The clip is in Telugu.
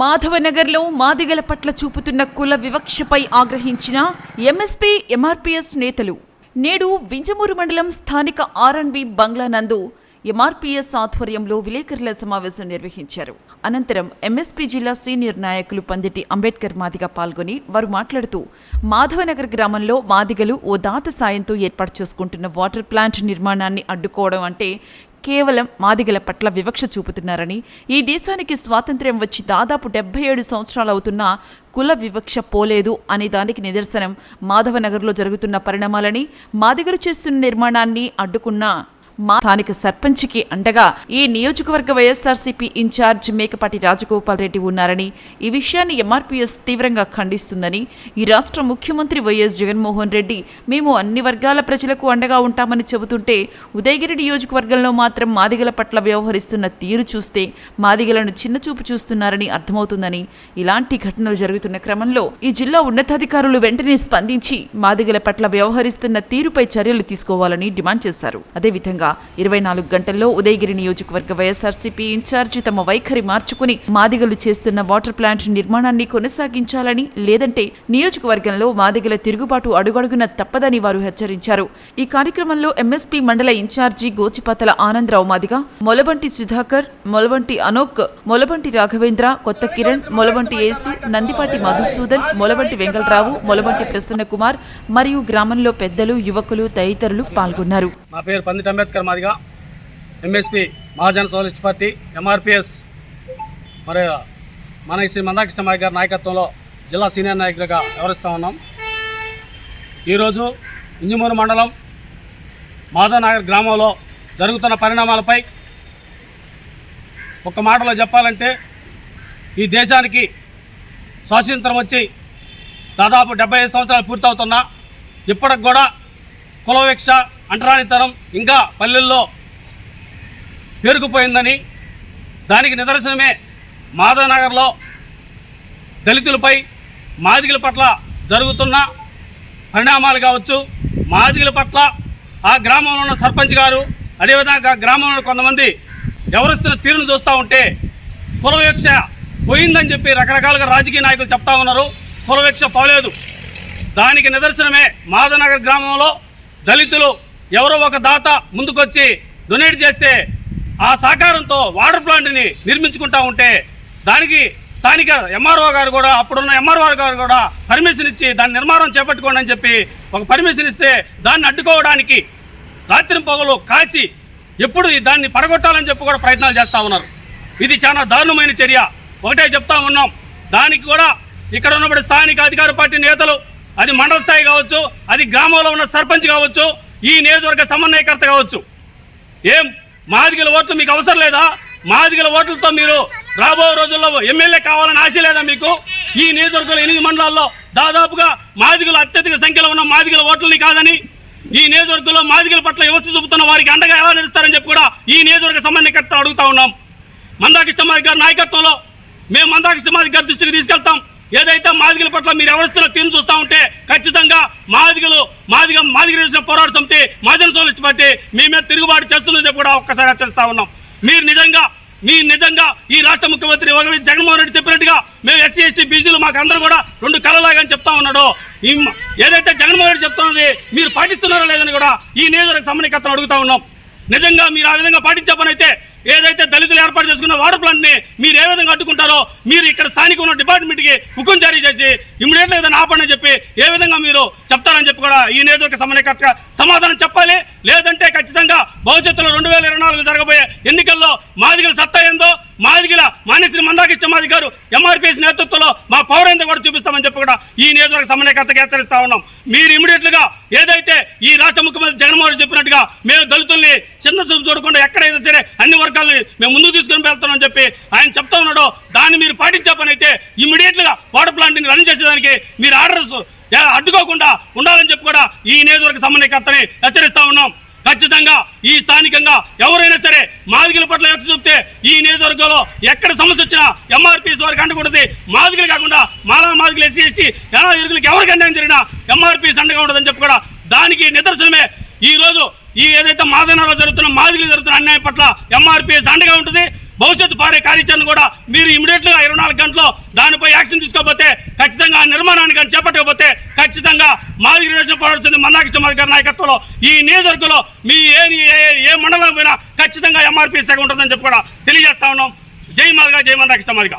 మాధవనగర్లో మాదిగల పట్ల చూపుతున్న కుల వివక్షపై ఆగ్రహించిన ఎంఎస్పీ ఎంఆర్పీఎస్ నేతలు. నేడు వింజమూరు మండలం స్థానిక ఆర్ఎన్బి బంగ్లా నందు ఎంఆర్పీఎస్ ఆధ్వర్యంలో విలేకరుల సమావేశం నిర్వహించారు. అనంతరం ఎంఎస్పీ జిల్లా సీనియర్ నాయకులు పందిటి అంబేద్కర్ మాదిగ పాల్గొని వారు మాట్లాడుతూ మాధవనగర్ గ్రామంలో మాదిగలు ఓ దాత సాయంతో ఏర్పాటు చేసుకుంటున్న వాటర్ ప్లాంట్ నిర్మాణాన్ని అడ్డుకోవడం అంటే కేవలం మాదిగల పట్ల వివక్ష చూపుతున్నారని ఈ దేశానికి స్వాతంత్ర్యం వచ్చి దాదాపు డెబ్బై ఏడు సంవత్సరాలు అవుతున్నా కుల వివక్ష పోలేదు అనే దానికి నిదర్శనం మాధవనగర్లో జరుగుతున్న పరిణామాలని మాదిగలు చేస్తున్న నిర్మాణాన్ని అడ్డుకున్న మా స్థానిక సర్పంచ్కి అండగా ఈ నియోజకవర్గ వైఎస్ఆర్సీపీ ఇన్ఛార్జ్ మేకపాటి రాజగోపాల్ రెడ్డి ఉన్నారని ఈ విషయాన్ని ఎంఆర్పీఎస్ తీవ్రంగా ఖండిస్తుందని ఈ రాష్ట్ర ముఖ్యమంత్రి వైఎస్ జగన్మోహన్ రెడ్డి మేము అన్ని వర్గాల ప్రజలకు అండగా ఉంటామని చెబుతుంటే ఉదయగిరి నియోజకవర్గంలో మాత్రం మాదిగల పట్ల వ్యవహరిస్తున్న తీరు చూస్తే మాదిగలను చిన్నచూపు చూస్తున్నారని అర్థమవుతుందని ఇలాంటి ఘటనలు జరుగుతున్న క్రమంలో ఈ జిల్లా ఉన్నతాధికారులు వెంటనే స్పందించి మాదిగల పట్ల వ్యవహరిస్తున్న తీరుపై చర్యలు తీసుకోవాలని డిమాండ్ చేశారు. అదేవిధంగా ఇరవై నాలుగు గంటల్లో ఉదయగిరి నియోజకవర్గ వైఎస్ఆర్సీపీ ఇన్ఛార్జి తమ వైఖరి మార్చుకుని మాదిగలు చేస్తున్న వాటర్ ప్లాంట్ నిర్మాణాన్ని కొనసాగించాలని లేదంటే నియోజకవర్గంలో మాదిగల తిరుగుబాటు అడుగడుగున తప్పదని వారు హెచ్చరించారు. ఈ కార్యక్రమంలో ఎంఎస్పీ మండల ఇన్ఛార్జి గోచిపాతల ఆనందరావు మాదిగ మొలబంటి సుధాకర్ మొలబంటి అనోక్ మొలబంటి రాఘవేంద్ర కొత్త కిరణ్ మొలబంటి యేసు నందిపాటి మధుసూదన్ మొలబంటి వెంకటరావు మొలబంటి ప్రసన్న కుమార్ మరియు గ్రామంలో పెద్దలు యువకులు తదితరులు పాల్గొన్నారు. నా పేరు Pandit Ambedkar Madiga MSP Mahajana socialist party MRPS మరి మన శ్రీ మందాకృష్ణ గారి నాయకత్వంలో జిల్లా సీనియర్ నాయకులుగా వ్యవహరిస్తూ ఉన్నాం. ఈరోజు ఇంజమూరు మండలం మాధవనగర్ గ్రామంలో జరుగుతున్న పరిణామాలపై ఒక మాటలో చెప్పాలంటే ఈ దేశానికి స్వాతంత్రం వచ్చి దాదాపు డెబ్బై ఐదు సంవత్సరాలు పూర్తవుతున్నా. ఇప్పటికి కూడా కులవిక్ష అంటరానితనం ఇంకా పల్లెల్లో పేరుకుపోయిందని దానికి నిదర్శనమే మాధవనగర్లో దళితులపై మాదిగల పట్ల జరుగుతున్న పరిణామాలు కావచ్చు. మాదిగల పట్ల ఆ గ్రామంలో ఉన్న సర్పంచ్ గారు అదేవిధంగా గ్రామంలో కొంతమంది ఎవరిస్తున్న తీరును చూస్తూ ఉంటే కులవేక్ష పోయిందని చెప్పి రకరకాలుగా రాజకీయ నాయకులు చెప్తా ఉన్నారు. కులవేక్ష పోలేదు. దానికి నిదర్శనమే మాధవనగర్ గ్రామంలో దళితులు ఎవరో ఒక దాత ముందుకొచ్చి డొనేట్ చేస్తే ఆ సహకారంతో వాటర్ ప్లాంట్ని నిర్మించుకుంటా ఉంటే దానికి స్థానిక ఎంఆర్ఓ గారు కూడా అప్పుడున్న ఎంఆర్ఓ గారు కూడా పర్మిషన్ ఇచ్చి దాని నిర్మాణం చేపట్టుకోండి అని చెప్పి ఒక పర్మిషన్ ఇస్తే దాన్ని అడ్డుకోవడానికి రాత్రి పొగలు కాచి ఎప్పుడు దాన్ని పడగొట్టాలని చెప్పి కూడా ప్రయత్నాలు చేస్తూ ఉన్నారు. ఇది చాలా దారుణమైన చర్య. ఒకటే చెప్తా ఉన్నాం. దానికి కూడా ఇక్కడ ఉన్నప్పుడు స్థానిక అధికార పార్టీ నేతలు అది మండల స్థాయి కావచ్చు అది గ్రామంలో ఉన్న సర్పంచ్ కావచ్చు ఈ నియోజకవర్గ సమన్వయకర్త కావచ్చు. ఏం? మాదిగల ఓట్లు మీకు అవసరం లేదా? మాదిగల ఓట్లతో మీరు రాబోయే రోజుల్లో ఎమ్మెల్యే కావాలని ఆశ లేదా మీకు? ఈ నియోజకవర్గంలో ఎనిమిది మండలాల్లో దాదాపుగా మాదిగలు అత్యధిక సంఖ్యలో ఉన్న మాదిగల ఓట్లని కాదని ఈ నియోజకవర్గంలో మాదిగల పట్ల యువత చూపుతున్న వారికి అండగా ఎలా నిలుస్తారని చెప్పి కూడా ఈ నియోజకవర్గ సమన్వయకర్త అడుగుతా ఉన్నాం. మందాకృష్ణమాది గారి నాయకత్వంలో మేము మందాకృష్ణమాది గారి దృష్టికి తీసుకెళ్తాం. ఏదైతే మాదిగల పట్ల మీరు ఎవరిస్తున్న తీరు చూస్తూ ఉంటే ఖచ్చితంగా మాదిగలు మాదిగ మాదిగ చేసిన పోరాట సోలిస్ట్ పార్టీ మీ మీద తిరుగుబాటు చేస్తుందని చెప్పి కూడా ఒక్కసారి హెచ్చరిస్తా ఉన్నాం. మీరు నిజంగా మీరు నిజంగా ఈ రాష్ట్ర ముఖ్యమంత్రి ఒక జగన్మోహన్ రెడ్డి చెప్పినట్టుగా మేము ఎస్సీ ఎస్టీ బీసీలు మాకు అందరూ కూడా రెండు కళలాగా చెప్తా ఉన్నాడు. ఏదైతే జగన్మోహన్ రెడ్డి చెప్తున్నది మీరు పాటిస్తున్నారో లేదని కూడా ఈ నియోజకవర్గ సమన్వయకర్తను అడుగుతా ఉన్నాం. నిజంగా మీరు ఆ విధంగా పాటించే ఏదైతే దళితులు ఏర్పాటు చేసుకున్న వాటర్ ప్లాంట్ని మీరు ఏ విధంగా అడ్డుకుంటారో మీరు ఇక్కడ స్థానిక ఉన్న డిపార్ట్మెంట్కి హుకుం జారీ చేసి ఇమీడియట్ ఏదైనా ఆపండి చెప్పి ఏ విధంగా మీరు చెప్తారు కూడా ఈ నియోజకవర్గ సమన్వయకర్త సమాధానం చెప్పాలి. లేదంటే ఖచ్చితంగా భవిష్యత్తులో రెండు వేల ఇరవై నాలుగు జరగబోయే ఎన్నికల్లో మాదిగల సత్తా ఏందో మాదిగల మానేశ్వరి మందాకృష్ణ మాది గారు ఎంఆర్పిఎస్ నేతృత్వంలో మా పవర్ ఏందో కూడా చూపిస్తామని చెప్పి కూడా ఈ నియోజకవర్గ సమన్వయకర్తగా హెచ్చరిస్తా ఉన్నాం. మీరు ఇమీడియట్లుగా ఏదైతే ఈ రాష్ట్ర ముఖ్యమంత్రి జగన్మోహన్ చెప్పినట్టుగా మేము దళితుల్ని చిన్న చూపు చూడకుండా ఎక్కడైనా సరే అన్ని వర్గాలని మేము ముందుకు తీసుకొని వెళ్తామని చెప్పి ఆయన చెప్తా ఉన్నాడో దాన్ని మీరు పాటించే పని అయితే ఇమీడియట్లుగా వాటర్ ప్లాంట్ని రన్ చేసేదానికి మీరు ఆర్డర్స్ అడ్డుకోకుండా ఉండాలని చెప్పి ఈ నియోజకవర్గ సమన్వయకర్తని హెచ్చరిస్తా ఉన్నాం. ఖచ్చితంగా ఈ స్థానికంగా ఎవరైనా సరే మాదిగల పట్ల ఎత్తి చూపితే ఈ నియోజకవర్గంలో ఎక్కడ సమస్య వచ్చినా ఎంఆర్పీఎస్ వారికి అండకూడదు మాదిగలు కాకుండా మాలా మాదిగలు ఎస్సీ ఎస్టీ ఎలా ఇరుగులకు ఎవరికి అన్యాయం జరిగినా ఎంఆర్పీఎస్ అండగా ఉండదని చెప్పి కూడా దానికి నిదర్శనమే. ఈ రోజు ఈ ఏదైతే మాదనాలో జరుగుతున్న మాదిగలు జరుగుతున్న అన్యాయం పట్ల ఎంఆర్పీఎస్ అండగా ఉంటుంది. భవిష్యత్తు పాడే కార్యాచరణ కూడా మీరు ఇమీడియట్గా ఇరవై నాలుగు గంటల్లో దానిపై యాక్షన్ తీసుకోకపోతే ఖచ్చితంగా ఆ నిర్మాణాన్ని కానీ చేపట్టకపోతే ఖచ్చితంగా మాదిరి రిజర్వేషన్ పోరాడుతుంది మందాకృష్ణ గారి నాయకత్వంలో ఈ నియోజకవర్గంలో మీ ఏ ఏ- ఏ మండలం పోయినా ఖచ్చితంగా ఎంఆర్పీ శాఖ ఉంటుందని చెప్పి కూడా తెలియజేస్తా ఉన్నాం. జై మాదిగా జై మందాకృష్ణ మాదిగా